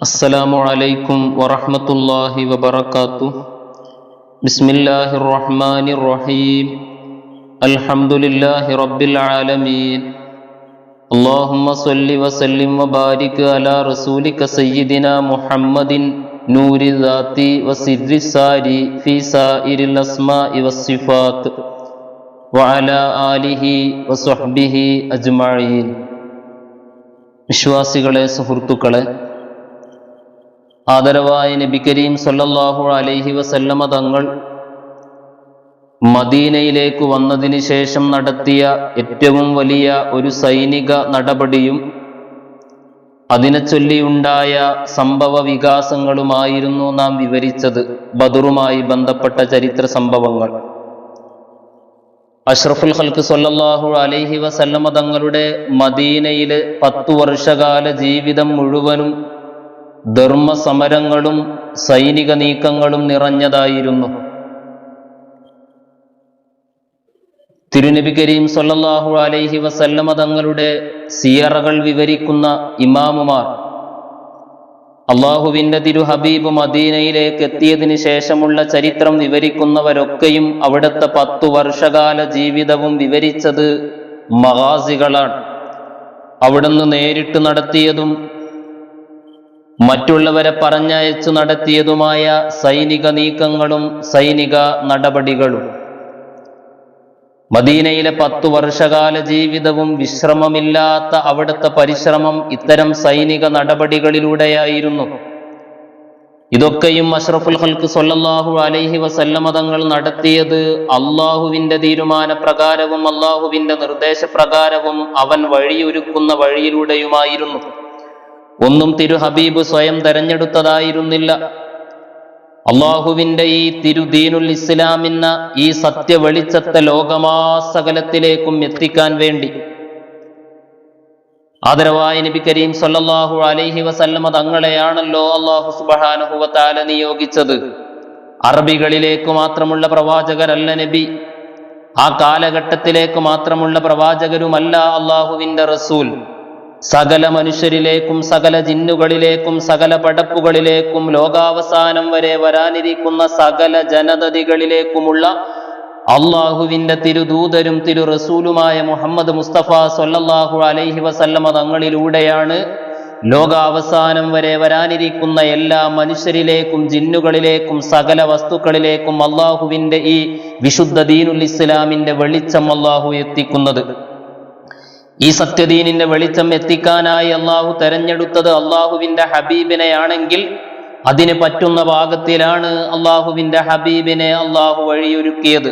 അസ്സലാമു അലൈക്കും വറഹ്മത്തുള്ളാഹി വബറകാതു ബിസ്മില്ലാഹിർ റഹ്മാനിർ റഹീം അൽഹംദുലില്ലാഹി റബ്ബിൽ ആലമീൻ. അല്ലാഹുമ്മ സ്വല്ലി വസല്ലിം വബാരിക് അലാ റസൂലിക സയ്യിദിന മുഹമ്മദിൻ നൂരി ദാത്തി വസിദ്രി സാരി ഫി സായിരിൽ അസ്മാഇ വസ്സിഫാത്ത് വഅല ആലിഹി വസ്വഹ്ബിഹി അജ്മഈൻ. വിശ്വാസികളെ സുഹൃത്തുക്കളെ ആദരവായ നബി കരീം സല്ലല്ലാഹു അലൈഹി വസല്ലമ തങ്ങൾ മദീനയിലേക്ക് വന്നതിന് ശേഷം നടത്തിയ ഏറ്റവും വലിയ ഒരു സൈനിക നടപടിയും അതിനെ ചൊല്ലിയുണ്ടായ സംഭവ വികാസങ്ങളുമായിരുന്നു നാം വിവരിച്ചത്. ബദറുമായി ബന്ധപ്പെട്ട ചരിത്ര സംഭവങ്ങൾ. അഷ്റഫുൽ ഹൽക്ക് സല്ലല്ലാഹു അലൈഹി വസല്ലമ തങ്ങളുടെ മദീനയിലെ പത്തു വർഷകാല ജീവിതം മുഴുവനും ധർമ്മസമരങ്ങളും സൈനിക നീക്കങ്ങളും നിറഞ്ഞതായിരുന്നു. തിരുനബി കരീം സൊല്ലാഹു അലൈഹി വസല്ലമ തങ്ങളുടെ സിയറകൾ വിവരിക്കുന്ന ഇമാമുമാർ അള്ളാഹുവിന്റെ തിരുഹബീബ് മദീനയിലേക്ക് എത്തിയതിനു ശേഷമുള്ള ചരിത്രം വിവരിക്കുന്നവരൊക്കെയും അവിടുത്തെ പത്തു വർഷകാല ജീവിതവും വിവരിച്ചത് മഹാസികളാണ്. അവിടുന്ന് നേരിട്ട് നടത്തിയതും മറ്റുള്ളവരെ പറഞ്ഞയച്ചു നടത്തിയതുമായ സൈനിക നീക്കങ്ങളും സൈനിക നടപടികളും. മദീനയിലെ പത്തു വർഷകാല ജീവിതവും വിശ്രമമില്ലാത്ത അവിടുത്തെ പരിശ്രമം ഇത്തരം സൈനിക നടപടികളിലൂടെയായിരുന്നു. ഇതൊക്കെയും അഷ്റഫുൽ ഹൽക്ക് സൊല്ലാഹു അലൈഹി വസല്ലമതങ്ങൾ നടത്തിയത് അള്ളാഹുവിന്റെ തീരുമാനപ്രകാരവും അള്ളാഹുവിന്റെ നിർദ്ദേശപ്രകാരവും അവൻ വഴിയൊരുക്കുന്ന വഴിയിലൂടെയുമായിരുന്നു. ഒന്നും തിരു ഹബീബ് സ്വയം തെരഞ്ഞെടുത്തതായിരുന്നില്ല. അള്ളാഹുവിന്റെ ഈ തിരുദീനുൽ ഇസ്ലാമെന്ന ഈ സത്യ വെളിച്ചത്തെ ലോകമാസകലത്തിലേക്കും എത്തിക്കാൻ വേണ്ടി. ആദരവായ നബി കരീം സല്ലാഹു അലൈഹി വസല്ലമ തങ്ങളെയാണല്ലോ അള്ളാഹു സുബഹാനുഹുവത്താല നിയോഗിച്ചത്. അറബികളിലേക്ക് മാത്രമുള്ള പ്രവാചകരല്ല നബി. ആ കാലഘട്ടത്തിലേക്ക് മാത്രമുള്ള പ്രവാചകരുമല്ല അള്ളാഹുവിന്റെ റസൂൽ. സകല മനുഷ്യരിലേക്കും സകല ജിന്നുകളിലേക്കും സകല പടപ്പുകളിലേക്കും ലോകാവസാനം വരെ വരാനിരിക്കുന്ന സകല ജനതതികളിലേക്കുമുള്ള അള്ളാഹുവിന്റെ തിരുദൂതരും തിരു റസൂലുമായ മുഹമ്മദ് മുസ്തഫ സൊല്ലാഹു അലൈഹി വസല്ലമ തങ്ങളിലൂടെയാണ് ലോകാവസാനം വരെ വരാനിരിക്കുന്ന എല്ലാ മനുഷ്യരിലേക്കും ജിന്നുകളിലേക്കും സകല വസ്തുക്കളിലേക്കും അള്ളാഹുവിന്റെ ഈ വിശുദ്ധ ദീനുൽ ഇസ്ലാമിന്റെ വെളിച്ചം അള്ളാഹു എത്തിക്കുന്നത്. ഈ സത്യദീനിന്റെ വെളിച്ചം എത്തിക്കാനായി അള്ളാഹു തെരഞ്ഞെടുത്തത് അള്ളാഹുവിന്റെ ഹബീബിനെയാണെങ്കിൽ അതിന് പറ്റുന്ന ഭാഗത്തിലാണ് അള്ളാഹുവിന്റെ ഹബീബിനെ അള്ളാഹു വഴിയൊരുക്കിയത്.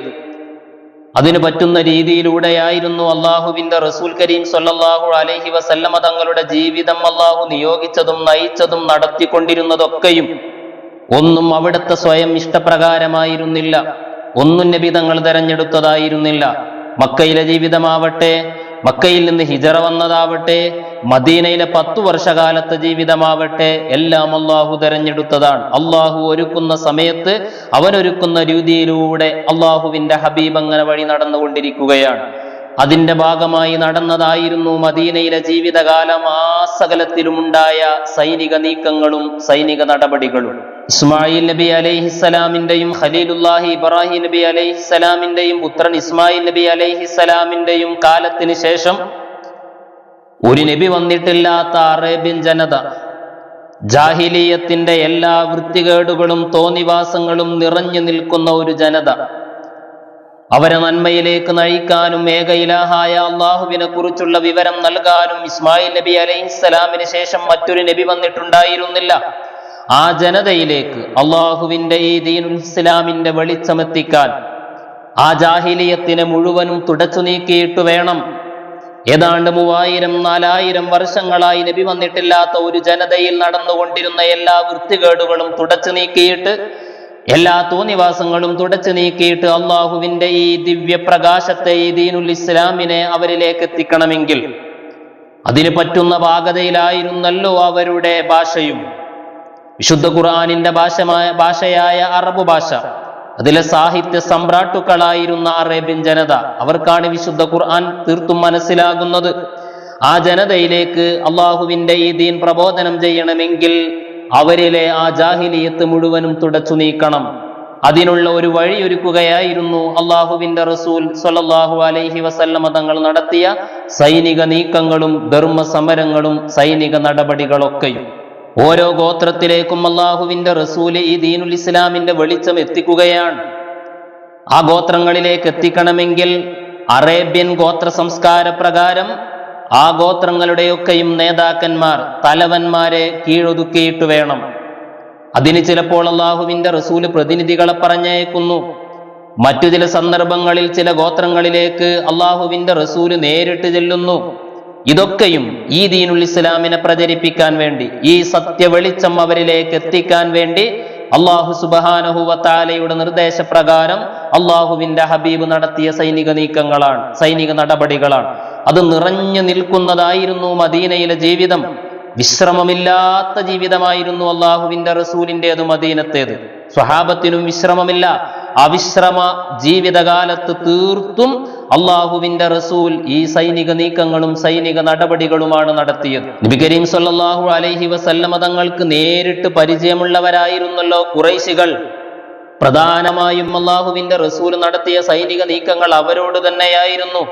അതിന് പറ്റുന്ന രീതിയിലൂടെയായിരുന്നു അള്ളാഹുവിന്റെ റസൂൽ കരീം സൊല്ലാഹു അലഹി വസല്ലമ തങ്ങളുടെ ജീവിതം അള്ളാഹു നിയോഗിച്ചതും നയിച്ചതും നടത്തിക്കൊണ്ടിരുന്നതൊക്കെയും ഒന്നും അവിടുത്തെ സ്വയം ഇഷ്ടപ്രകാരമായിരുന്നില്ല. ഒന്നും നബി തങ്ങൾ തെരഞ്ഞെടുത്തതായിരുന്നില്ല. മക്കയിലെ ജീവിതമാവട്ടെ മക്കയിൽ നിന്ന് ഹിജറ വന്നതാവട്ടെ മദീനയിലെ പത്തു വർഷകാലത്തെ ജീവിതമാവട്ടെ എല്ലാം അള്ളാഹു തെരഞ്ഞെടുത്തതാണ്. അള്ളാഹു ഒരുക്കുന്ന സമയത്ത് അവനൊരുക്കുന്ന രീതിയിലൂടെ അള്ളാഹുവിന്റെ ഹബീബ് അങ്ങനെ വഴി നടന്നുകൊണ്ടിരിക്കുകയാണ്. അതിന്റെ ഭാഗമായി നടന്നതായിരുന്നു മദീനയിലെ ജീവിതകാലം. ആ സകലത്തിലുമുണ്ടായ സൈനിക നീക്കങ്ങളും സൈനിക നടപടികളും. ഇസ്മായിൽ നബി അലൈഹിസ്സലാമിന്റെയും ഖലീലുല്ലാഹി ഇബ്രാഹിം നബി അലൈഹിസ്സലാമിന്റെയും പുത്രൻ ഇസ്മായിൽ നബി അലൈഹിസ്സലാമിന്റെയും കാലത്തിന് ശേഷം ഒരു നബി വന്നിട്ടില്ലാത്ത അറേബ്യൻ ജനത ജാഹിലീയത്തിന്റെ എല്ലാ വൃത്തികേടുകളും തോന്നിവാസങ്ങളും നിറഞ്ഞു നിൽക്കുന്ന ഒരു ജനത അവരെ നന്മയിലേക്ക് നയിക്കാനും ഏക ഇലാഹായ അള്ളാഹുവിനെ കുറിച്ചുള്ള വിവരം നൽകാനും ഇസ്മായിൽ നബി അലൈഹിസ്സലാമിന് ശേഷം മറ്റൊരു നബി വന്നിട്ടുണ്ടായിരുന്നില്ല. ആ ജനതയിലേക്ക് അള്ളാഹുവിന്റെ ഈ ദീനുൽ ഇസ്ലാമിന്റെ വെളിച്ചമെത്തിക്കാൻ ആ ജാഹിലിയത്തിനെ മുഴുവനും തുടച്ചു നീക്കിയിട്ട് വേണം. ഏതാണ്ട് മൂവായിരം നാലായിരം വർഷങ്ങളായി നബി വന്നിട്ടില്ലാത്ത ഒരു ജനതയിൽ നടന്നുകൊണ്ടിരുന്ന എല്ലാ വൃത്തികേടുകളും തുടച്ചു നീക്കിയിട്ട് എല്ലാ തോന്നിവാസങ്ങളും തുടച്ചു നീക്കിയിട്ട് അള്ളാഹുവിന്റെ ഈ ദിവ്യപ്രകാശത്തെ ഈ ദീനുൽ ഇസ്ലാമിനെ അവരിലേക്ക് എത്തിക്കണമെങ്കിൽ അതിന് പറ്റുന്ന പാകതയിലായിരുന്നല്ലോ അവരുടെ ഭാഷയും. വിശുദ്ധ ഖുർആാനിന്റെ ഭാഷമായ ഭാഷയായ അറബ് ഭാഷ. അതിലെ സാഹിത്യ സമ്രാട്ടുക്കളായിരുന്ന അറേബ്യൻ ജനത അവർക്കാണ് വിശുദ്ധ ഖുർആൻ തീർത്തും മനസ്സിലാകുന്നത്. ആ ജനതയിലേക്ക് അള്ളാഹുവിന്റെ ഈ ദീൻ പ്രബോധനം ചെയ്യണമെങ്കിൽ അവരിലെ ആ ജാഹിലിയത്ത് മുഴുവനും തുടച്ചു നീക്കണം. അതിനുള്ള ഒരു വഴിയൊരുക്കുകയായിരുന്നു അള്ളാഹുവിന്റെ റസൂൽ സൊല്ലാഹു അലൈഹി വസല്ലമ തങ്ങൾ നടത്തിയ സൈനിക നീക്കങ്ങളും ധർമ്മ സമരങ്ങളും സൈനിക നടപടികളൊക്കെയും. ഓരോ ഗോത്രത്തിലേക്കും അള്ളാഹുവിന്റെ റസൂൽ ഈ ദീനുൽ ഇസ്ലാമിന്റെ വെളിച്ചം എത്തിക്കുകയാണ്. ആ ഗോത്രങ്ങളിലേക്ക് എത്തിക്കണമെങ്കിൽ അറേബ്യൻ ഗോത്ര സംസ്കാര പ്രകാരം ആ ഗോത്രങ്ങളുടെയൊക്കെയും നേതാക്കന്മാർ തലവന്മാരെ കീഴൊതുക്കിയിട്ട് വേണം. അതിന് ചിലപ്പോൾ അള്ളാഹുവിന്റെ റസൂൽ പ്രതിനിധികളെ പറഞ്ഞയക്കുന്നു. മറ്റു ചില സന്ദർഭങ്ങളിൽ ചില ഗോത്രങ്ങളിലേക്ക് അള്ളാഹുവിന്റെ റസൂൽ നേരിട്ട് ചെല്ലുന്നു. ഇതൊക്കെയും ഈ ദീനുൽ ഇസ്ലാമിനെ പ്രചരിപ്പിക്കാൻ വേണ്ടി ഈ സത്യ വെളിച്ചം അവരിലേക്ക് എത്തിക്കാൻ വേണ്ടി അള്ളാഹു സുബാനഹുവത്താലയുടെ നിർദ്ദേശപ്രകാരം അള്ളാഹുവിന്റെ ഹബീബ് നടത്തിയ സൈനിക നീക്കങ്ങളാണ് സൈനിക നടപടികളാണ്. അത് നിറഞ്ഞു നിൽക്കുന്നതായിരുന്നു മദീനയിലെ ജീവിതം. വിശ്രമമില്ലാത്ത ജീവിതമായിരുന്നു അള്ളാഹുവിന്റെ റസൂലിന്റെത് മദീനത്തേത്. സ്വഹാബത്തിനും വിശ്രമമില്ല. അവിശ്രമ ജീവിതകാലത്ത് തീർത്തും അള്ളാഹുവിന്റെ റസൂൽ ഈ സൈനിക നീക്കങ്ങളും സൈനിക നടപടികളുമാണ് നടത്തിയത്. നബി കരീം സല്ലല്ലാഹു അലൈഹി വസല്ലമ തങ്ങൾക്ക് നേരിട്ട് പരിചയമുള്ളവരായിരുന്നല്ലോ കുറൈശികൾ പ്രധാനമായും അള്ളാഹുവിന്റെ റസൂൽ നടത്തിയ സൈനിക നീക്കങ്ങൾ അവരോട് തന്നെയായിരുന്നു.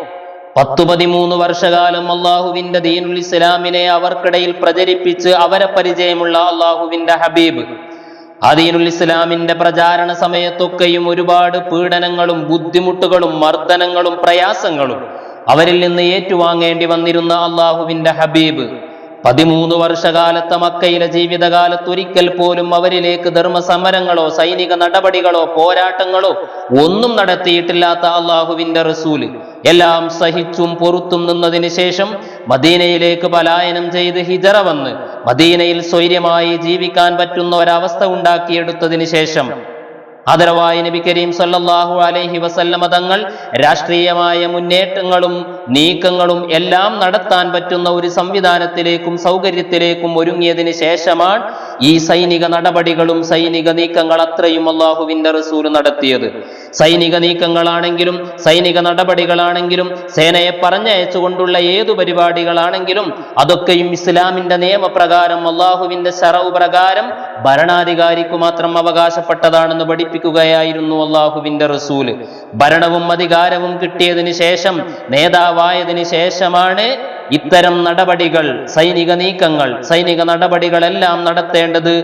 പത്തു പതിമൂന്ന് വർഷകാലം അള്ളാഹുവിന്റെ ദീനുൽ ഇസ്ലാമിനെ അവർക്കിടയിൽ പ്രചരിപ്പിച്ച് അവരെ പരിചയമുള്ള അള്ളാഹുവിന്റെ ഹബീബ്. ആ ദീനുൽ ഇസ്ലാമിന്റെ പ്രചാരണ സമയത്തൊക്കെയും ഒരുപാട് പീഡനങ്ങളും ബുദ്ധിമുട്ടുകളും മർദ്ദനങ്ങളും പ്രയാസങ്ങളും അവരിൽ നിന്ന് ഏറ്റുവാങ്ങേണ്ടി വന്നിരുന്ന അള്ളാഹുവിന്റെ ഹബീബ്. പതിമൂന്ന് വർഷകാലത്തെ മക്കയിലെ ജീവിതകാലത്തൊരിക്കൽ പോലും അവരിലേക്ക് ധർമ്മസമരങ്ങളോ സൈനിക നടപടികളോ പോരാട്ടങ്ങളോ ഒന്നും നടത്തിയിട്ടില്ലാത്ത അള്ളാഹുവിന്റെ റസൂൽ. എല്ലാം സഹിച്ചും പൊറുത്തും നിന്നതിന് ശേഷം മദീനയിലേക്ക് പലായനം ചെയ്ത് ഹിജറ വന്ന് മദീനയിൽ സ്വൈര്യമായി ജീവിക്കാൻ പറ്റുന്ന ഒരവസ്ഥ ഉണ്ടാക്കിയെടുത്തതിന് ശേഷം ആദരവായ നബി കരീം സല്ലാഹു അലൈഹി വസല്ലമ തങ്ങൾ രാഷ്ട്രീയമായ മുന്നേറ്റങ്ങളും നീക്കങ്ങളും എല്ലാം നടത്താൻ പറ്റുന്ന ഒരു സംവിധാനത്തിലേക്കും സൗകര്യത്തിലേക്കും ഒരുങ്ങിയതിന് ശേഷമാണ് ഈ സൈനിക നടപടികളും സൈനിക നീക്കങ്ങൾ അത്രയും അള്ളാഹുവിന്റെ റസൂൽ നടത്തിയത്. സൈനിക നീക്കങ്ങളാണെങ്കിലും സൈനിക നടപടികളാണെങ്കിലും സേനയെ പറഞ്ഞയച്ചുകൊണ്ടുള്ള ഏതു പരിപാടികളാണെങ്കിലും അതൊക്കെയും ഇസ്ലാമിന്റെ നിയമപ്രകാരം അള്ളാഹുവിന്റെ ശറവ് പ്രകാരം ഭരണാധികാരിക്ക് മാത്രം അവകാശപ്പെട്ടതാണെന്ന് പഠിപ്പിക്കുകയായിരുന്നു അള്ളാഹുവിന്റെ റസൂൽ. ഭരണവും അധികാരവും കിട്ടിയതിന് ശേഷം നേതാവായതിനു ശേഷമാണ് ഇത്തരം നടപടികൾ സൈനിക നീക്കങ്ങൾ സൈനിക നടപടികളെല്ലാം നടത്തേണ്ടത്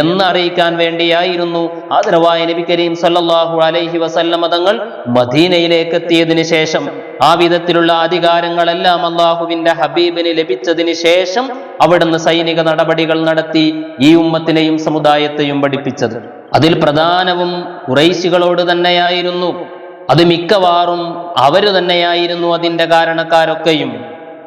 എന്ന് അറിയിക്കാൻ വേണ്ടിയായിരുന്നു. ആദരവായ നബി കരീം സല്ലാഹു അലൈഹി വസല്ലമ തങ്ങൾ മദീനയിലേക്ക് എത്തിയതിനു ശേഷം ആ വിധത്തിലുള്ള അധികാരങ്ങളെല്ലാം അള്ളാഹുവിന്റെ ഹബീബിന് ലഭിച്ചതിന് ശേഷം അവിടുന്ന് സൈനിക നടപടികൾ നടത്തി ഈ ഉമ്മത്തിനെയും സമുദായത്തെയും പഠിപ്പിച്ചത്. അതിൽ പ്രധാനവും കുറൈശികളോട് തന്നെയായിരുന്നു. അത് മിക്കവാറും അവർ തന്നെയായിരുന്നു അതിന്റെ കാരണക്കാരൊക്കെയും.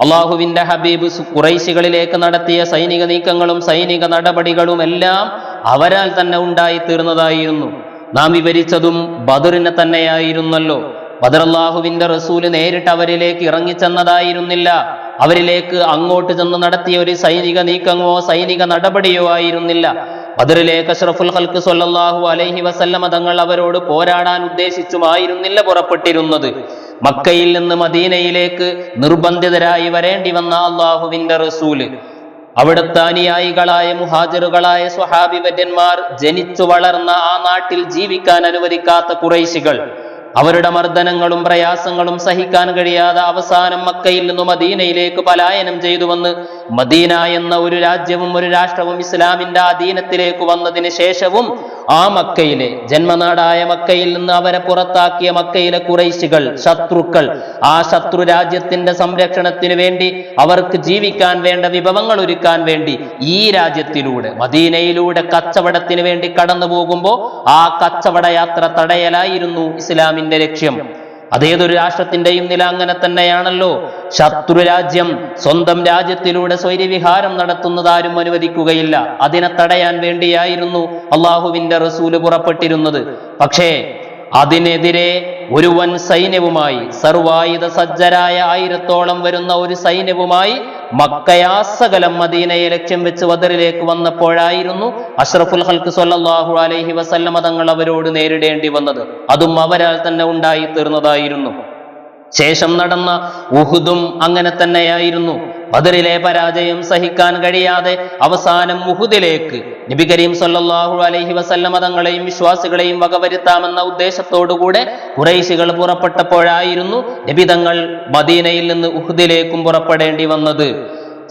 അള്ളാഹുവിന്റെ ഹബീബ് കുറൈശികളിലേക്ക് നടത്തിയ സൈനിക നീക്കങ്ങളും സൈനിക നടപടികളും എല്ലാം അവരാൽ തന്നെ ഉണ്ടായിത്തീർന്നതായിരുന്നു. നാം വിവരിച്ചതും ബദറിനെ തന്നെയായിരുന്നല്ലോ. ബദർ അള്ളാഹുവിന്റെ റസൂൽ നേരിട്ട് അവരിലേക്ക് ഇറങ്ങിച്ചെന്നതായിരുന്നില്ല. അവരിലേക്ക് അങ്ങോട്ട് ചെന്ന് നടത്തിയ ഒരു സൈനിക നീക്കമോ സൈനിക നടപടിയോ ആയിരുന്നില്ല. ബദറിലേക്ക് അഷ്റഫുൽ ഹൽക്ക് സൊല്ലാഹു അലൈഹി വസല്ലമ തങ്ങൾ അവരോട് പോരാടാൻ ഉദ്ദേശിച്ചുമായിരുന്നില്ല പുറപ്പെട്ടിരുന്നത്. മക്കയിൽ നിന്ന് മദീനയിലേക്ക് നിർബന്ധിതരായി വരേണ്ടി വന്ന അള്ളാഹുവിന്റെ റസൂൽ. അവിടുത്തെ അനുയായികളായ മുഹാജിറുകളായ സ്വഹാബിവര്യന്മാർ ജനിച്ചു വളർന്ന ആ നാട്ടിൽ ജീവിക്കാൻ അനുവദിക്കാത്ത കുറൈശികൾ. അവരുടെ മർദ്ദനങ്ങളും പ്രയാസങ്ങളും സഹിക്കാൻ കഴിയാതെ അവസാനം മക്കയിൽ നിന്നും മദീനയിലേക്ക് പലായനം ചെയ്തു വന്ന് മദീന എന്ന ഒരു രാജ്യവും ഒരു രാഷ്ട്രവും ഇസ്ലാമിന്റെ അധീനത്തിലേക്ക് വന്നതിന് ശേഷവും ആ മക്കയിലെ ജന്മനാടായ മക്കയിൽ നിന്ന് അവരെ പുറത്താക്കിയ മക്കയിലെ കുറൈശികൾ ശത്രുക്കൾ ആ ശത്രു രാജ്യത്തിന്റെ സംരക്ഷണത്തിന് വേണ്ടി അവർക്ക് ജീവിക്കാൻ വേണ്ട വിഭവങ്ങൾ ഒരുക്കാൻ വേണ്ടി ഈ രാജ്യത്തിലൂടെ മദീനയിലൂടെ കച്ചവടത്തിന് വേണ്ടി കടന്നു പോകുമ്പോൾ ആ കച്ചവട യാത്ര തടയലായിരുന്നു ഇസ്ലാമിന്റെ ലക്ഷ്യം. അതേതൊരു രാഷ്ട്രത്തിന്റെയും നില അങ്ങനെ തന്നെയാണല്ലോ. ശത്രു രാജ്യം സ്വന്തം രാജ്യത്തിലൂടെ സ്വൈര്യവിഹാരം നടത്തുന്നതാരും അനുവദിക്കുകയില്ല. അതിനെ തടയാൻ വേണ്ടിയായിരുന്നു അള്ളാഹുവിന്റെ റസൂൽ പുറപ്പെട്ടിരുന്നത്. പക്ഷേ അതിനെതിരെ ഒരു വൻ സൈന്യവുമായി സർവായുധ സജ്ജരായ ആയിരത്തോളം വരുന്ന ഒരു സൈന്യവുമായി മക്കയാസകലം മദീനയെ ലക്ഷ്യം വെച്ച് വദറിലേക്ക് വന്നപ്പോഴായിരുന്നു അഷ്റഫുൽ ഹൽക്ക് സൊല്ലാഹു അലൈഹി വസല്ലമ തങ്ങൾ അവരോട് നേരിടേണ്ടി വന്നത്. അതും അവരാൽ തന്നെ ഉണ്ടായി തീർന്നതായിരുന്നു ശേഷം നടന്ന ഉഹുദും അങ്ങനെ തന്നെയായിരുന്നു. ബദറിലെ പരാജയം സഹിക്കാൻ കഴിയാതെ അവസാനം മുഹുദിലേക്ക് നബി കരീം സല്ലല്ലാഹു അലൈഹി വസല്ലമ തങ്ങളെയും വിശ്വാസികളെയും വകവരുത്താമെന്ന ഉദ്ദേശത്തോടുകൂടെ കുറേശികൾ പുറപ്പെട്ടപ്പോഴായിരുന്നു നബി തങ്ങൾ മദീനയിൽ നിന്ന് ഉഹുദിലേക്കും പുറപ്പെടേണ്ടി വന്നത്.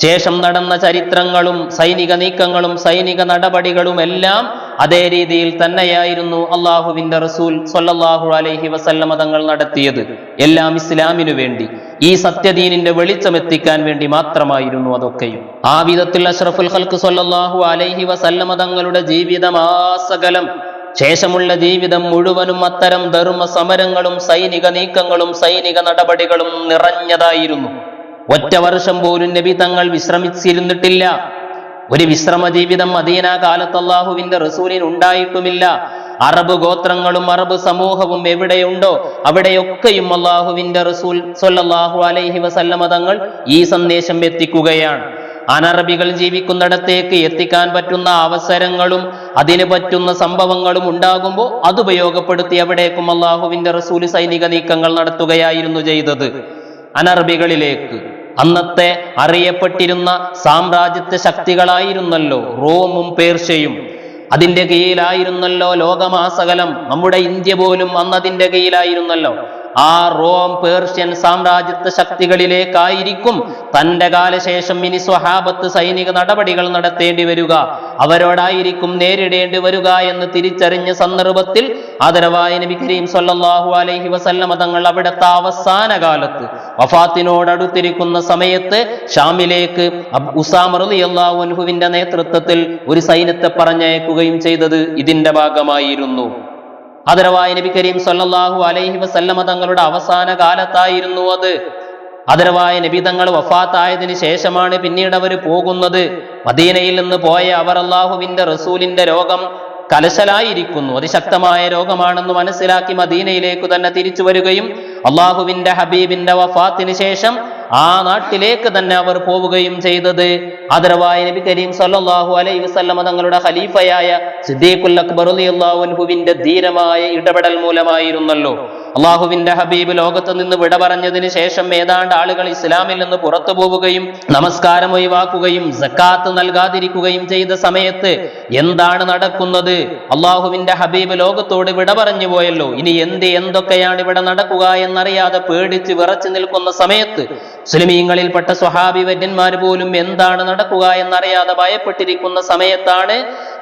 ശേഷം നടന്ന ചരിത്രങ്ങളും സൈനിക നീക്കങ്ങളും സൈനിക നടപടികളും എല്ലാം അതേ രീതിയിൽ തന്നെയായിരുന്നു അള്ളാഹുവിന്റെ റസൂൽ സൊല്ലാഹു അലൈഹി വസല്ലമ തങ്ങൾ നടത്തിയത്. എല്ലാം ഇസ്ലാമിനു വേണ്ടി. ഈ സത്യദീനിന്റെ വെളിച്ചം എത്തിക്കാൻ വേണ്ടി മാത്രമായിരുന്നു അതൊക്കെയും. ആ വിധത്തിൽ അഷ്റഫുൽ ഹൽക്ക് സൊല്ലാഹു അലൈഹി വസല്ലമ തങ്ങളുടെ ജീവിതമാസകലം ശേഷമുള്ള ജീവിതം മുഴുവനും അത്തരം ധർമ്മ സമരങ്ങളും സൈനിക നീക്കങ്ങളും സൈനിക നടപടികളും നിറഞ്ഞതായിരുന്നു. ഒറ്റ വർഷം പോലും നബി തങ്ങൾ വിശ്രമിച്ചിരുന്നിട്ടില്ല. ഒരു വിശ്രമ ജീവിതം മദീന കാലത്ത് അള്ളാഹുവിന്റെ റസൂലിന് ഉണ്ടായിട്ടുമില്ല. അറബ് ഗോത്രങ്ങളും അറബ് സമൂഹവും എവിടെയുണ്ടോ അവിടെയൊക്കെയും അള്ളാഹുവിന്റെ റസൂൽ സൊല്ലാഹു അലൈഹി വസല്ലമ തങ്ങൾ ഈ സന്ദേശം എത്തിക്കുകയാണ്. അനറബികൾ ജീവിക്കുന്നിടത്തേക്ക് എത്തിക്കാൻ പറ്റുന്ന അവസരങ്ങളും അതിന് പറ്റുന്ന സംഭവങ്ങളും ഉണ്ടാകുമ്പോൾ അത് ഉപയോഗപ്പെടുത്തി അവിടേക്കും അള്ളാഹുവിന്റെ റസൂൽ സൈനിക നീക്കങ്ങൾ നടത്തുകയായിരുന്നു ചെയ്തത്. അനറബികളിലേക്ക് അന്നത്തെ അറിയപ്പെട്ടിരുന്ന സാമ്രാജ്യത്വ ശക്തികളായിരുന്നല്ലോ റോമും പേർഷ്യയും. അതിന്റെ കീഴിലായിരുന്നല്ലോ ലോകമാസകലം നമ്മുടെ ഇന്ത്യ പോലും അന്നതിന്റെ കീഴിലായിരുന്നല്ലോ. ആ റോം പേർഷ്യൻ സാമ്രാജ്യത്വ ശക്തികളിലേക്കായിരിക്കും തന്റെ കാലശേഷം ഇനി സ്വഹാബത്ത് സൈനിക നടപടികൾ നടത്തേണ്ടി വരിക. അവരോടായിരിക്കും നേരിടേണ്ടി വരിക എന്ന് തിരിച്ചറിഞ്ഞ സന്ദർഭത്തിൽ ആദരവായ നബി കരീം സല്ലാഹു അലൈഹി വസല്ലമ തങ്ങൾ അവിടുത്തെ അവസാന കാലത്ത് വഫാത്തിനോടടുത്തിരിക്കുന്ന സമയത്ത് ഷാമിലേക്ക് അബ് ഉസാമ റളിയല്ലാഹു അൻഹുവിന്റെ നേതൃത്വത്തിൽ ഒരു സൈന്യത്തെ പറഞ്ഞയക്കുകയും ചെയ്തത് ഇതിന്റെ ഭാഗമായിരുന്നു. ആദരവായ നബി കരീം സല്ലാഹു അലൈഹി വസല്ലമ തങ്ങളുടെ അവസാന കാലത്തായിരുന്നു അത്. അതരവായ നബി തങ്ങൾ വഫാത്തായതിനു ശേഷമാണ് പിന്നീട് അവർ പോകുന്നത്. മദീനയിൽ നിന്ന് പോയ അവർ അള്ളാഹുവിന്റെ റസൂലിന്റെ രോഗം കലശലായിരിക്കുന്നു. അതിശക്തമായ രോഗമാണെന്ന് മനസ്സിലാക്കി മദീനയിലേക്ക് തന്നെ തിരിച്ചു വരികയും അള്ളാഹുവിന്റെ ഹബീബിന്റെ വഫാത്തിന് ശേഷം ആ നാട്ടിലേക്ക് തന്നെ അവർ പോവുകയും ചെയ്തത്. ആദരവായ നബി കരീം സല്ലാഹു അലൈഹി വസ്ലമ തങ്ങളുടെ ഖലീഫയായ സിദ്ദീഖുൽ അക്ബർ അൻഹുവിന്റെ ധീരമായ ഇടപെടൽ മൂലമായിരുന്നല്ലോ. അള്ളാഹുവിന്റെ ഹബീബ് ലോകത്ത് നിന്ന് വിട പറഞ്ഞതിന് ശേഷം ഏതാണ്ട് ആളുകൾ ഇസ്ലാമിൽ നിന്ന് പുറത്തു പോവുകയും നമസ്കാരം ഒഴിവാക്കുകയും സക്കാത്ത് നൽകാതിരിക്കുകയും ചെയ്ത സമയത്ത് എന്താണ് നടക്കുന്നത്? അള്ളാഹുവിന്റെ ഹബീബ് ലോകത്തോട് വിട പറഞ്ഞു പോയല്ലോ. ഇനി എന്ത് എന്തൊക്കെയാണ് ഇവിടെ നടക്കുക എന്നറിയാതെ പേടിച്ച് വിറച്ചു നിൽക്കുന്ന സമയത്ത് മുസ്ലിമീങ്ങളിൽപ്പെട്ട സ്വഹാബി വര്യന്മാർ പോലും എന്താണ് നടക്കുക എന്നറിയാതെ ഭയപ്പെട്ടിരിക്കുന്ന സമയത്താണ്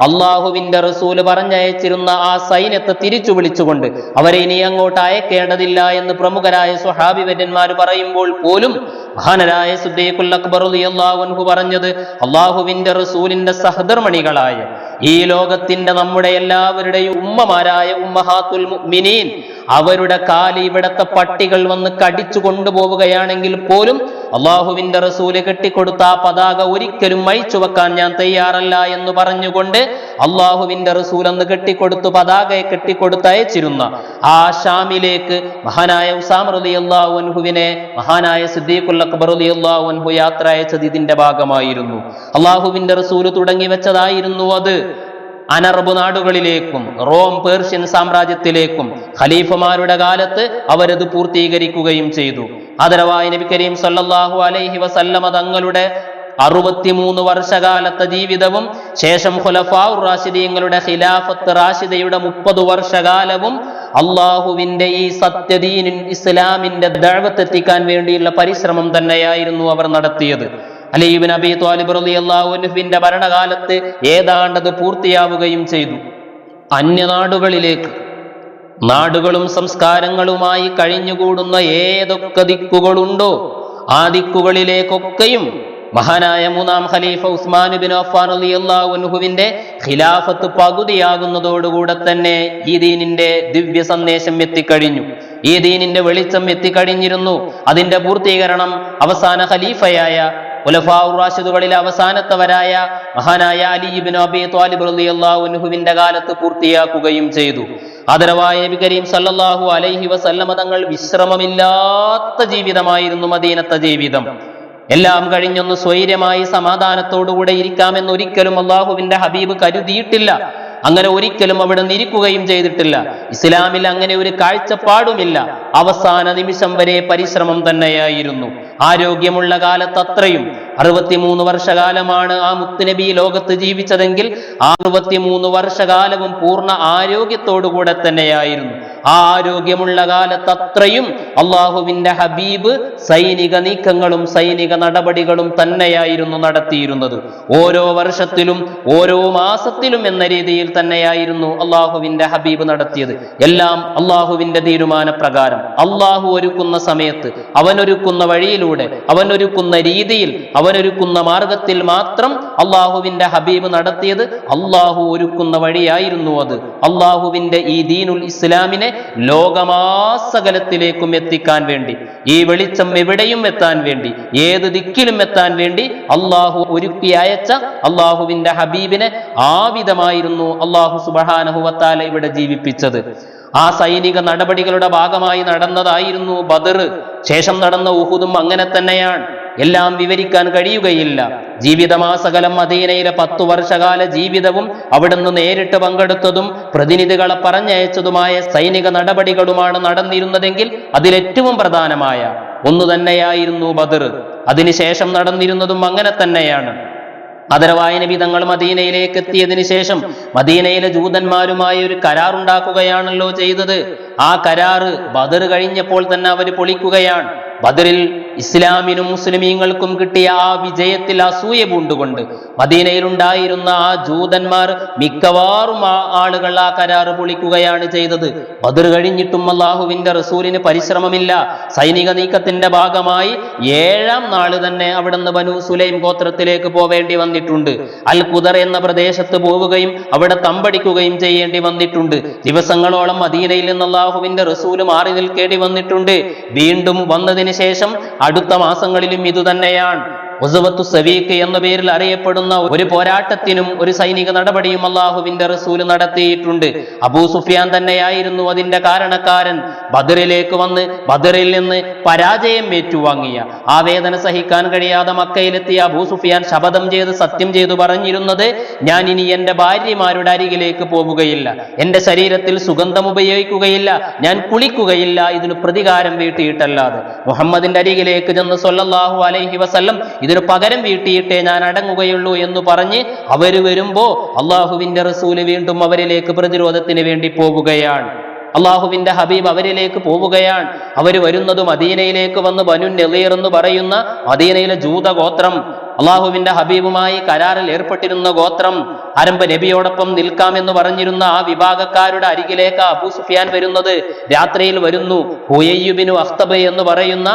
അള്ളാഹുവിന്റെ റസൂൽ പറഞ്ഞയച്ചിരുന്ന ആ സൈന്യത്തെ തിരിച്ചു വിളിച്ചുകൊണ്ട് അവരെ ഇനി അങ്ങോട്ട് അയക്കേണ്ടതില്ല എന്ന് പ്രമുഖരായ സ്വഹാബി വര്യന്മാർ പറയുമ്പോൾ പോലും മഹാനരായ സുദ്ദേഖുല്ലാഹുൻഹു അക്ബർ പറഞ്ഞത് അള്ളാഹുവിന്റെ റസൂലിന്റെ സഹധർമ്മണികളായ ഈ ലോകത്തിന്റെ നമ്മുടെ എല്ലാവരുടെയും ഉമ്മമാരായ ഉമ്മഹാത്തുൽ മുഅ്മിനീൻ അവരുടെ കാൽ ഇവിടത്തെ പട്ടികൾ വന്ന് കടിച്ചു കൊണ്ടുപോവുകയാണെങ്കിൽ പോലും അള്ളാഹുവിന്റെ റസൂൽ കെട്ടിക്കൊടുത്ത ആ പതാക ഒരിക്കലും അഴിച്ചു വെക്കാൻ ഞാൻ തയ്യാറല്ല എന്ന് പറഞ്ഞുകൊണ്ട് അള്ളാഹുവിന്റെ റസൂൽ അന്ന് കെട്ടിക്കൊടുത്തു പതാകയെ കെട്ടിക്കൊടുത്ത് അയച്ചിരുന്ന. ആ ഷാമിലേക്ക് മഹാനായ ഉസാം റലി അള്ളാഹു അൻഹുവിനെ മഹാനായ സിദ്ദീഖുൽ അക്ബർ അലി അള്ളാഹു യാത്ര അയച്ചത് ഇതിന്റെ ഭാഗമായിരുന്നു. അള്ളാഹുവിന്റെ റസൂൽ തുടങ്ങി വെച്ചതായിരുന്നു അത്. അനറബ് നാടുകളിലേക്കും റോം പേർഷ്യൻ സാമ്രാജ്യത്തിലേക്കും ഖലീഫമാരുടെ കാലത്ത് അവരത് പൂർത്തീകരിക്കുകയും ചെയ്തു. അതരവായി നബി കരീം സല്ലാഹു അലൈഹി വസല്ലമ തങ്ങളുടെ അറുപത്തിമൂന്ന് വർഷകാലത്തെ ജീവിതവും ശേഷം ഖുലഫാഉർ റാഷിദീങ്ങളുടെ ഖിലാഫത്ത് റാഷിദയുടെ മുപ്പത് വർഷകാലവും അള്ളാഹുവിന്റെ ഈ സത്യദീനിൻ ഇസ്ലാമിന്റെ ദഴവത്തെത്തിക്കാൻ വേണ്ടിയുള്ള പരിശ്രമം തന്നെയായിരുന്നു അവർ നടത്തിയത്. അലീബിൻ അബി ത്വാലിബ് റളിയല്ലാഹു അൻഹുവിന്റെ ഭരണകാലത്ത് ഏതാണ്ടത് പൂർത്തിയാവുകയും ചെയ്തു. അന്യനാടുകളിലേക്ക് നാടുകളും സംസ്കാരങ്ങളുമായി കഴിഞ്ഞുകൂടുന്ന ഏതൊക്കെ ദിക്കുകളുണ്ടോ ആ ദിക്കുകളിലേക്കൊക്കെയും മഹാനായ മൂന്നാം ഖലീഫ ഉസ്മാൻ ബിൻ അഫ്ഫാൻ അലി അൻഹുവിന്റെ ഖിലാഫത്ത് പകുതിയാകുന്നതോടുകൂടെ തന്നെ ഈ ദീനിന്റെ ദിവ്യ സന്ദേശം എത്തിക്കഴിഞ്ഞു. ഈ ദീനിന്റെ വെളിച്ചം എത്തിക്കഴിഞ്ഞിരുന്നു. അതിന്റെ പൂർത്തീകരണം അവസാന ഖലീഫയായ റാഷിദുകളിലെ അവസാനത്തവരായ മഹാനായ അലി ഇബ്നു അബി ത്വാലിബ് അൻഹുവിന്റെ കാലത്ത് പൂർത്തിയാക്കുകയും ചെയ്തു. ആദരവായ നബി കരീം സല്ലല്ലാഹു അലൈഹി വസല്ലമ തങ്ങൾ വിശ്രമമില്ലാത്ത ജീവിതമായിരുന്നു മദീനത്തെ ജീവിതം. എല്ലാം കഴിഞ്ഞൊന്ന് സ്വൈര്യമായി സമാധാനത്തോടുകൂടെ ഇരിക്കാമെന്ന് ഒരിക്കലും അള്ളാഹുവിന്റെ ഹബീബ് കരുതിയിട്ടില്ല. അങ്ങനെ ഒരിക്കലും അവിടെ നിരിക്കുകയും ചെയ്തിട്ടില്ല. ഇസ്ലാമിൽ അങ്ങനെ ഒരു കാഴ്ചപ്പാടുമില്ല. അവസാന നിമിഷം വരെ പരിശ്രമം തന്നെയായിരുന്നു. ആരോഗ്യമുള്ള കാലത്ത് അത്രയും. അറുപത്തിമൂന്ന് വർഷകാലമാണ് ആ മുത്തുനബി ലോകത്ത് ജീവിച്ചതെങ്കിൽ ആ അറുപത്തിമൂന്ന് വർഷകാലവും പൂർണ ആരോഗ്യത്തോടുകൂടെ തന്നെയായിരുന്നു. ആ ആരോഗ്യമുള്ള കാലത്ത് അത്രയും അള്ളാഹുവിന്റെ ഹബീബ് സൈനിക നീക്കങ്ങളും സൈനിക നടപടികളും തന്നെയായിരുന്നു നടത്തിയിരുന്നത്. ഓരോ വർഷത്തിലും ഓരോ മാസത്തിലും എന്ന രീതിയിൽ തന്നെയായിരുന്നു അള്ളാഹുവിന്റെ ഹബീബ് നടത്തിയത്. എല്ലാം അള്ളാഹുവിന്റെ തീരുമാനപ്രകാരം. അള്ളാഹു ഒരുക്കുന്ന സമയത്ത് അവനൊരുക്കുന്ന വഴിയിലൂടെ അവനൊരുക്കുന്ന രീതിയിൽ അവനൊരുക്കുന്ന മാർഗത്തിൽ മാത്രം അള്ളാഹുവിന്റെ ഹബീബ് നടത്തിയത് അള്ളാഹു ഒരുക്കുന്ന വഴിയായിരുന്നു അത്. അള്ളാഹുവിന്റെ ഈ ദീനുൽ ഇസ്ലാമിനെ ലോകമാസകലത്തിലേക്കും എത്തിക്കാൻ വേണ്ടി ഈ വെളിച്ചം എവിടെയും എത്താൻ വേണ്ടി ഏത് ദിക്കിലും എത്താൻ വേണ്ടി അള്ളാഹു ഒരുക്കി അയച്ച അള്ളാഹുവിന്റെ ഹബീബിനെ ആവിധമായിരുന്നു അള്ളാഹു സുബഹാനഹുവത്താല ഇവിടെ ജീവിപ്പിച്ചത്. ആ സൈനിക നടപടികളുടെ ഭാഗമായി നടന്നതായിരുന്നു ബദർ. ശേഷം നടന്ന ഉഹുദും അങ്ങനെ തന്നെയാണ്. എല്ലാം വിവരിക്കാൻ കഴിയുകയില്ല. ജീവിതമാസകലം മദീനയിലെ പത്തു വർഷകാല ജീവിതവും അവിടുന്ന് നേരിട്ട് പങ്കെടുത്തതും പ്രതിനിധികളെ പറഞ്ഞയച്ചതുമായ സൈനിക നടപടികളുമാണ് നടന്നിരുന്നതെങ്കിൽ അതിലേറ്റവും പ്രധാനമായ ഒന്നു തന്നെയായിരുന്നു ബദർ. അതിനുശേഷം നടന്നിരുന്നതും അങ്ങനെ തന്നെയാണ്. അതരവായ നബി തങ്ങൾ മദീനയിലേക്ക് എത്തിയതിനു ശേഷം മദീനയിലെ ജൂതന്മാരുമായി ഒരു കരാർ ഉണ്ടാക്കുകയാണല്ലോ ചെയ്തത്. ആ കരാറ് ബദർ കഴിഞ്ഞപ്പോൾ തന്നെ അവർ പൊളിക്കുകയാണ്. ബദറിൽ ഇസ്ലാമിനും മുസ്ലിമീങ്ങൾക്കും കിട്ടിയ ആ വിജയത്തിൽ അസൂയ പൂണ്ടുകൊണ്ട് മദീനയിലുണ്ടായിരുന്ന ആ ജൂതന്മാർ മിക്കവാറും ആ ആളുകൾ ആ കരാറ് പൊളിക്കുകയാണ് ചെയ്തത്. ബദർ കഴിഞ്ഞിട്ടും അള്ളാഹുവിന്റെ റസൂലിന് പരിശ്രമമില്ല. സൈനിക നീക്കത്തിന്റെ ഭാഗമായി ഏഴാം നാൾ തന്നെ അവിടുന്ന് ബനു സുലൈം ഗോത്രത്തിലേക്ക് പോവേണ്ടി വന്നിട്ടുണ്ട്. അൽ കുദർ എന്ന പ്രദേശത്ത് പോവുകയും അവിടെ തമ്പടിക്കുകയും ചെയ്യേണ്ടി വന്നിട്ടുണ്ട്. ദിവസങ്ങളോളം മദീനയിൽ നിന്ന് അള്ളാഹുവിന്റെ റസൂൽ മാറി നിൽക്കേണ്ടി വന്നിട്ടുണ്ട്. വീണ്ടും വന്നതിന് ശേഷം അടുത്ത മാസങ്ങളിലും ഇതുതന്നെയാണ്. ഉസവത്തു സവീഖ് എന്ന പേരിൽ അറിയപ്പെടുന്ന ഒരു പോരാട്ടത്തിനും ഒരു സൈനിക നടപടിയും അള്ളാഹുവിന്റെ റസൂൽ നടത്തിയിട്ടുണ്ട്. അബൂ സുഫിയാൻ തന്നെയായിരുന്നു അതിന്റെ കാരണക്കാരൻ. ബദറിലേക്ക് വന്ന് ബദറിൽ നിന്ന് പരാജയം ഏറ്റുവാങ്ങിയ ആ വേദന സഹിക്കാൻ കഴിയാതെ മക്കയിലെത്തിയ അബൂ സുഫിയാൻ ശപഥം ചെയ്ത് സത്യം ചെയ്തു പറഞ്ഞിരുന്നത് ഞാൻ ഇനി എന്റെ ഭാര്യമാരുടെ അരികിലേക്ക് പോവുകയില്ല. എന്റെ ശരീരത്തിൽ സുഗന്ധം ഉപയോഗിക്കുകയില്ല. ഞാൻ കുളിക്കുകയില്ല. ഇതിന് പ്രതികാരം വീട്ടിയിട്ടല്ലാതെ. മുഹമ്മദിന്റെ അരികിലേക്ക് ചെന്ന് സൊല്ലാഹു അലൈഹി വസല്ലം ഇതിന് പകരം വീട്ടിയിട്ടേ ഞാൻ അടങ്ങുകയുള്ളൂ എന്ന് പറഞ്ഞ് അവർ വരുമ്പോ അള്ളാഹുവിന്റെ റസൂൽ വീണ്ടും അവരിലേക്ക് പ്രതിരോധത്തിന് വേണ്ടി പോവുകയാണ് അള്ളാഹുവിന്റെ ഹബീബ് അവരിലേക്ക് പോവുകയാണ്. അവർ വരുന്നത് മദീനയിലേക്ക് വന്ന് ബനു നെളീർ എന്ന് പറയുന്ന മദീനയിലെ ജൂത ഗോത്രം അള്ളാഹുവിന്റെ ഹബീബുമായി കരാറിൽ ഏർപ്പെട്ടിരുന്ന ഗോത്രം ആരംഭ നബിയോടൊപ്പം നിൽക്കാമെന്ന് പറഞ്ഞിരുന്ന ആ വിഭാഗക്കാരുടെ അരികിലേക്ക് അബൂ സുഫിയാൻ വരുന്നത് രാത്രിയിൽ വരുന്നു. ഹുയയ്യുബിനു അഖ്തബ് എന്ന് പറയുന്ന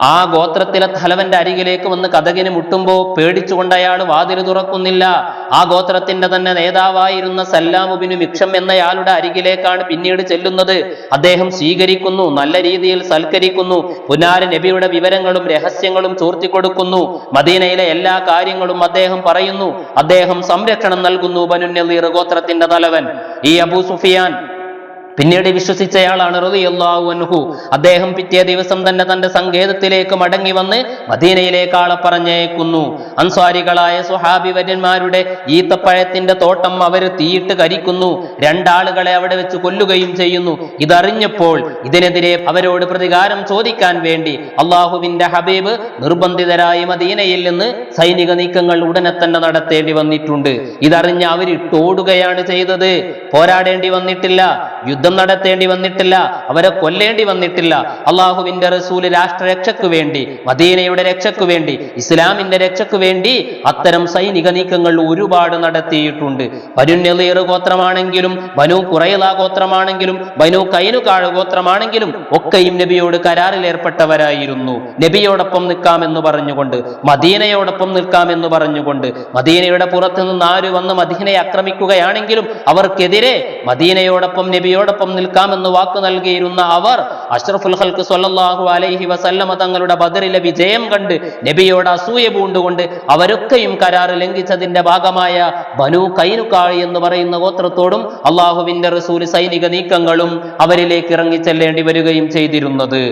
ആ ഗോത്രത്തിലെ തലവന്റെ അരികിലേക്ക് വന്ന് കഥകിന് മുട്ടുമ്പോ പേടിച്ചുകൊണ്ട് അയാൾ വാതിൽ തുറക്കുന്നില്ല. ആ ഗോത്രത്തിന്റെ തന്നെ നേതാവായിരുന്ന സല്ലാമുബിനു മിക്ഷം എന്നയാളുടെ അരികിലേക്കാണ് പിന്നീട് ചെല്ലുന്നത്. അദ്ദേഹം സ്വീകരിക്കുന്നു നല്ല രീതിയിൽ സൽക്കരിക്കുന്നു പുനാര നബിയുടെ വിവരങ്ങളും രഹസ്യങ്ങളും ചോർത്തി കൊടുക്കുന്നു മദീനയിലെ എല്ലാ കാര്യങ്ങളും അദ്ദേഹം പറയുന്നു. അദ്ദേഹം സംരക്ഷണം നൽകുന്നു ബനുന്നീർ ഗോത്രത്തിന്റെ തലവൻ. ഈ അബൂ സുഫിയാൻ പിന്നീട് വിശ്വസിച്ചയാളാണ് റളിയല്ലാഹു അൻഹു. അദ്ദേഹം പിറ്റേ ദിവസം തന്നെ തന്റെ സങ്കേതത്തിലേക്ക് മടങ്ങി വന്ന് മദീനയിലേക്ക് ആളെ പറഞ്ഞേക്കുന്നു അൻസ്വാരികളായ സുഹാബി വര്യന്മാരുടെ ഈത്തപ്പഴത്തിന്റെ തോട്ടം അവർ തീയിട്ട് കരിക്കുന്നു. രണ്ടാളുകളെ അവിടെ വെച്ച് കൊല്ലുകയും ചെയ്യുന്നു. ഇതറിഞ്ഞപ്പോൾ ഇതിനെതിരെ അവരോട് പ്രതികാരം ചോദിക്കാൻ വേണ്ടി അള്ളാഹുവിന്റെ ഹബീബ് നിർബന്ധിതരായി മദീനയിൽ നിന്ന് സൈനിക നീക്കങ്ങൾ ഉടനെ തന്നെ നടത്തേണ്ടി വന്നിട്ടുണ്ട്. ഇതറിഞ്ഞ് അവരിട്ടോടുകയാണ് ചെയ്തത്. പോരാടേണ്ടി വന്നിട്ടില്ല. യുദ്ധം നടത്തേണ്ടി വന്നിട്ടില്ല അവരെ കൊല്ലേണ്ടി വന്നിട്ടില്ല. അള്ളാഹുവിന്റെ റസൂൽ രാഷ്ട്രരക്ഷയ്ക്ക് വേണ്ടി മദീനയുടെ രക്ഷയ്ക്ക് വേണ്ടി ഇസ്ലാമിന്റെ രക്ഷയ്ക്ക് വേണ്ടി അത്തരം സൈനിക നീക്കങ്ങൾ ഒരുപാട് നടത്തിയിട്ടുണ്ട്. പരുന്നെളീർ ഗോത്രമാണെങ്കിലും ബനു കുറയല ഗോത്രമാണെങ്കിലും ബനു കൈനുകാഴ് ഗോത്രമാണെങ്കിലും ഒക്കെയും നബിയോട് കരാറിൽ ഏർപ്പെട്ടവരായിരുന്നു നബിയോടൊപ്പം നിൽക്കാമെന്ന് പറഞ്ഞുകൊണ്ട് മദീനയോടൊപ്പം നിൽക്കാമെന്ന് പറഞ്ഞുകൊണ്ട് മദീനയുടെ പുറത്തു നിന്ന് ആര് വന്ന് മദീനയെ ആക്രമിക്കുകയാണെങ്കിലും അവർക്കെതിരെ മദീനയോടൊപ്പം നബിയോടൊപ്പം നിൽക്കാമെന്ന് വാക്ക് നൽകിയിരുന്ന അവർ അഷ്റഫുൽ ഹൽക്ക് സ്വല്ലല്ലാഹു അലൈഹി വസല്ലമ തങ്ങളുടെ ബദറിലെ വിജയം കണ്ട് നബിയോട് അസൂയ പൂണ്ടുകൊണ്ട് അവരൊക്കെയും കരാർ ലംഘിച്ചതിന്റെ ഭാഗമായ ബനു കൈനുക്കാഴി എന്ന് പറയുന്ന ഗോത്രത്തോടും അള്ളാഹുവിന്റെ റസൂൽ സൈനിക നീക്കങ്ങളും അവരിലേക്ക് ഇറങ്ങിച്ചെല്ലേണ്ടി വരികയും ചെയ്തിരുന്നത്.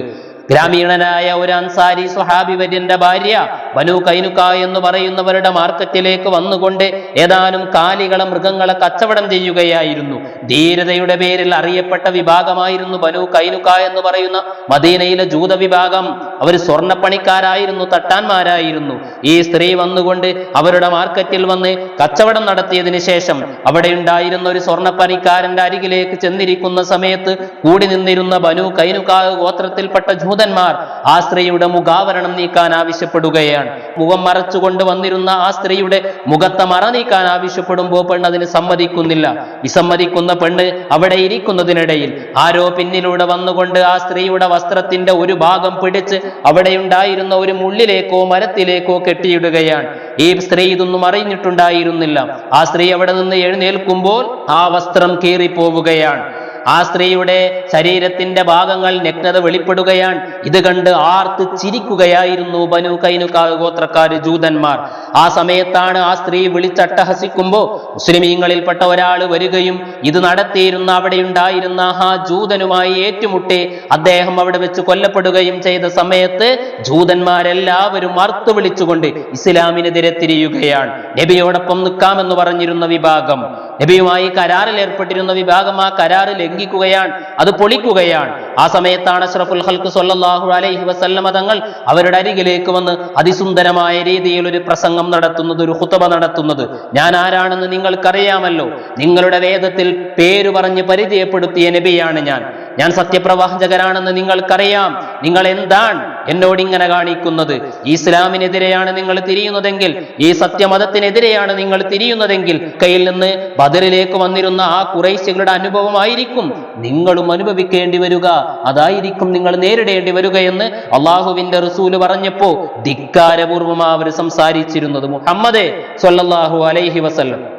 ഗ്രാമീണനായ ഒരു അൻസാരി സുഹാബി വര്യന്റെ ഭാര്യ ബനു കൈനുക എന്ന് പറയുന്നവരുടെ മാർക്കറ്റിലേക്ക് വന്നുകൊണ്ട് ഏതാനും കാലികളെ മൃഗങ്ങളെ കച്ചവടം ചെയ്യുകയായിരുന്നു. ധീരതയുടെ പേരിൽ അറിയപ്പെട്ട വിഭാഗമായിരുന്നു ബനു കൈനുക എന്ന് പറയുന്ന മദീനയിലെ ജൂത വിഭാഗം അവർ സ്വർണപ്പണിക്കാരായിരുന്നു തട്ടാന്മാരായിരുന്നു. ഈ സ്ത്രീ വന്നുകൊണ്ട് അവരുടെ മാർക്കറ്റിൽ വന്ന് കച്ചവടം നടത്തിയതിനു ശേഷം അവിടെ ഉണ്ടായിരുന്ന ഒരു സ്വർണപ്പണിക്കാരന്റെ അരികിലേക്ക് ചെന്നിരിക്കുന്ന സമയത്ത് കൂടി നിന്നിരുന്ന ബനു കൈനുക്ക ഗോത്രത്തിൽപ്പെട്ട ജൂതന്മാർ ആ സ്ത്രീയുടെ മുഖാവരണം നീക്കാൻ ആവശ്യപ്പെടുകയാണ്. മുഖം മറച്ചുകൊണ്ട് വന്നിരുന്ന ആ സ്ത്രീയുടെ മുഖത്തെ മറ നീക്കാൻ ആവശ്യപ്പെടുമ്പോൾ പെണ്ണ് അതിന് സമ്മതിക്കുന്നില്ല. വിസമ്മതിക്കുന്ന പെണ്ണ് അവിടെ ഇരിക്കുന്നതിനിടയിൽ ആരോ പിന്നിലൂടെ വന്നുകൊണ്ട് ആ സ്ത്രീയുടെ വസ്ത്രത്തിന്റെ ഒരു ഭാഗം പിടിച്ച് അവിടെ ഉണ്ടായിരുന്ന ഒരു മുള്ളിലേക്കോ മരത്തിലേക്കോ കെട്ടിയിടുകയാണ്. ഈ സ്ത്രീ ഇതൊന്നും അറിഞ്ഞിട്ടുണ്ടായിരുന്നില്ല. ആ സ്ത്രീ അവിടെ നിന്ന് എഴുന്നേൽക്കുമ്പോൾ ആ വസ്ത്രം കീറിപ്പോവുകയാണ്. ആ സ്ത്രീയുടെ ശരീരത്തിന്റെ ഭാഗങ്ങൾ നഗ്നത വെളിപ്പെടുകയാണ്. ഇത് കണ്ട് ആർത്ത് ചിരിക്കുകയായിരുന്നു ബനു കൈനു ഗോത്രക്കാർ ജൂതന്മാർ. ആ സമയത്താണ് ആ സ്ത്രീ വിളിച്ചട്ടഹസിക്കുമ്പോൾ മുസ്ലിമീങ്ങളിൽപ്പെട്ട ഒരാൾ വരികയും ഇത് നടത്തിയിരുന്ന അവിടെ ഉണ്ടായിരുന്ന ആ ജൂതനുമായി ഏറ്റുമുട്ടി അദ്ദേഹം അവിടെ വെച്ച് കൊല്ലപ്പെടുകയും ചെയ്ത സമയത്ത് ജൂതന്മാരെല്ലാവരും അർത്തു വിളിച്ചുകൊണ്ട് ഇസ്ലാമിനെതിരെ തിരിയുകയാണ്. നബിയോടൊപ്പം നിൽക്കാമെന്ന് പറഞ്ഞിരുന്ന വിഭാഗം. നബിയുമായി കരാറിൽ ഏർപ്പെട്ടിരുന്ന വിഭാഗം ആ കരാറ് ലംഘിക്കുകയാണ് അത് പൊളിക്കുകയാണ്. ആ സമയത്താണ് അഷ്റഫുൽ ഹൽക്ക് സൊല്ലാഹു അലൈഹി വസല്ലമ തങ്ങൾ അവരുടെ അരികിലേക്ക് വന്ന് അതിസുന്ദരമായ രീതിയിൽ ഒരു പ്രസംഗം നടത്തുന്നത് ഒരു ഹുത്തബ നടത്തുന്നത്. ഞാൻ ആരാണെന്ന് നിങ്ങൾക്കറിയാമല്ലോ. നിങ്ങളുടെ വേദത്തിൽ പേര് പറഞ്ഞ് പരിചയപ്പെടുത്തിയ നബിയാണ് ഞാൻ. ഞാൻ സത്യപ്രവാചകരാണെന്ന് നിങ്ങൾക്കറിയാം. നിങ്ങൾ എന്താണ് എന്നോട് ഇങ്ങനെ കാണിക്കുന്നത്. ഇസ്ലാമിനെതിരെയാണ് നിങ്ങൾ തിരിയുന്നതെങ്കിൽ ഈ സത്യമതത്തിനെതിരെയാണ് നിങ്ങൾ തിരിയുന്നതെങ്കിൽ കയ്യിൽ നിന്ന് ബദറിലേക്ക് വന്നിരുന്ന ആ കുറേശ്യകളുടെ അനുഭവമായിരിക്കും നിങ്ങളും അനുഭവിക്കേണ്ടി വരിക. അതായിരിക്കും നിങ്ങൾ നേരിടേണ്ടി വരിക എന്ന് അള്ളാഹുവിന്റെ റസൂൽ പറഞ്ഞപ്പോ ധിക്കാരപൂർവം അവർ സംസാരിച്ചിരുന്നത് മുഹമ്മദേ സൊല്ലാഹു അലൈഹി വസല്ലം.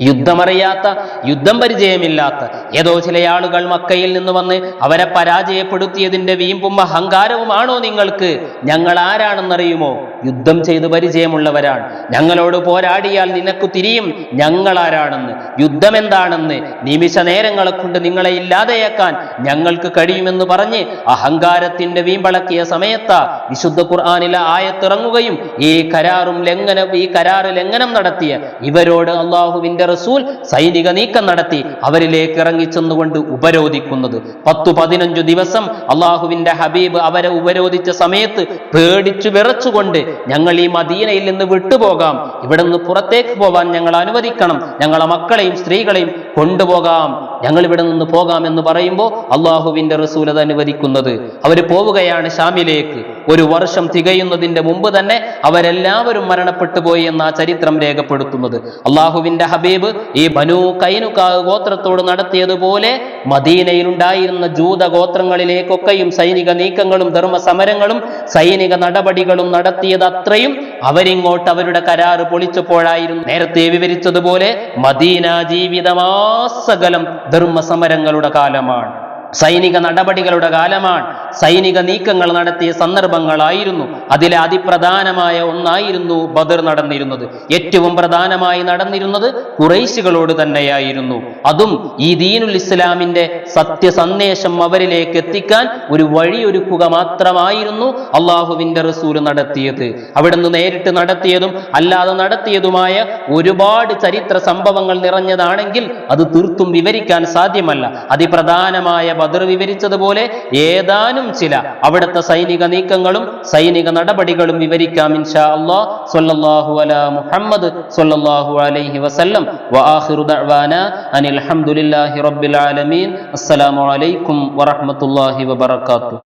യുദ്ധമറിയാത്ത യുദ്ധം പരിചയമില്ലാത്ത ഏതോ ചില ആളുകൾ മക്കയിൽ നിന്ന് വന്ന് അവരെ പരാജയപ്പെടുത്തിയതിന്റെ വീമ്പും അഹങ്കാരവുമാണോ നിങ്ങൾക്ക്? ഞങ്ങൾ ആരാണെന്നറിയുമോ? യുദ്ധം ചെയ്ത് പരിചയമുള്ളവരാണ്. ഞങ്ങളോട് പോരാടിയാൽ നിനക്ക് തിരിയും ഞങ്ങൾ ആരാണെന്ന്. യുദ്ധം എന്താണെന്ന് നിമിഷ നേരങ്ങളെ കൊണ്ട് നിങ്ങളെ ഇല്ലാതെയാക്കാൻ ഞങ്ങൾക്ക് കഴിയുമെന്ന് പറഞ്ഞ് അഹങ്കാരത്തിന്റെ വീമ്പളക്കിയ സമയത്ത വിശുദ്ധ ഖുർആാനിലെ ആയത്തിറങ്ങുകയും ഈ കരാറും ലംഘനം ഈ കരാറ് ലംഘനം നടത്തിയ ഇവരോട് അള്ളാഹുവിന്റെ റസൂൽ സൈനിക നീക്കം നടത്തി അവരിലേക്ക് ഇറങ്ങിച്ചെന്നുകൊണ്ട് ഉപരോധിക്കുന്നത്. പത്തു പതിനഞ്ചു ദിവസം അള്ളാഹുവിന്റെ ഹബീബ് അവരെ ഉപരോധിച്ച സമയത്ത് പേടിച്ചു വിറച്ചുകൊണ്ട് ഞങ്ങൾ ഈ മദീനയിൽ നിന്ന് വിട്ടുപോകാം. ഇവിടെ നിന്ന് പുറത്തേക്ക് പോകാൻ ഞങ്ങൾ അനുവദിക്കണം. ഞങ്ങളെ മക്കളെയും സ്ത്രീകളെയും കൊണ്ടുപോകാം. ഞങ്ങൾ ഇവിടെ നിന്ന് പോകാം എന്ന് പറയുമ്പോൾ അള്ളാഹുവിന്റെ റസൂൽ അനുവദിക്കുന്നത്. അവർ പോവുകയാണ് ഷാമിലേക്ക്. ഒരു വർഷം തികയുന്നതിന്റെ മുമ്പ് തന്നെ അവരെല്ലാവരും മരണപ്പെട്ടു പോയി എന്ന ആ ചരിത്രം രേഖപ്പെടുത്തുന്നത്. അള്ളാഹുവിന്റെ ഹബീബ് ഈ ബനു കൈനുകാ ഗോത്രത്തോട് നടത്തിയതുപോലെ മദീനയിലുണ്ടായിരുന്ന ജൂത ഗോത്രങ്ങളിലേക്കൊക്കെയും സൈനിക നീക്കങ്ങളും ധർമ്മ സമരങ്ങളും സൈനിക നടപടികളും നടത്തിയത് അത്രയും അവരിങ്ങോട്ട് അവരുടെ കരാറ് പൊളിച്ചപ്പോഴായിരുന്നു. നേരത്തെ വിവരിച്ചതുപോലെ മദീന ജീവിതമാസകലം ധർമ്മസമരങ്ങളുടെ കാലമാണ്. സൈനിക നടപടികളുടെ കാലമാണ്. സൈനിക നീക്കങ്ങൾ നടത്തിയ സന്ദർഭങ്ങളായിരുന്നു. അതിലെ അതിപ്രധാനമായ ഒന്നായിരുന്നു ബദർ നടന്നിരുന്നത്. ഏറ്റവും പ്രധാനമായി നടന്നിരുന്നത് കുറേശികളോട് തന്നെയായിരുന്നു. അതും ഈ ദീനുൽ ഇസ്ലാമിന്റെ സത്യസന്ദേശം അവരിലേക്ക് എത്തിക്കാൻ ഒരു വഴിയൊരുക്കുക മാത്രമായിരുന്നു അള്ളാഹുവിന്റെ റസൂൽ നടത്തിയത്. അവിടുന്ന് നേരിട്ട് നടത്തിയതും അല്ലാതെ നടത്തിയതുമായ ഒരുപാട് ചരിത്ര സംഭവങ്ങൾ നിറഞ്ഞതാണെങ്കിൽ അത് തീർത്തും വിവരിക്കാൻ സാധ്യമല്ല. അതിപ്രധാനമായ ബദർ വിവരിച്ചതുപോലെ ഏതാനും ചില അവിടുത്തെ സൈനിക നീക്കങ്ങളും സൈനിക നടപടികളും വിവരിക്കാം ഇൻഷാ അള്ളാ സല്ലല്ലാഹു അലാ മുഹമ്മദ് സ്വല്ലല്ലാഹു അലൈഹി വസല്ലം. അനിൽ ഹംദുലില്ലാഹി റബ്ബിൽ ആലമീൻ. അസ്സലാമു അലൈക്കും വറഹ്മത്തുള്ളാഹി വബറകാതുഹു.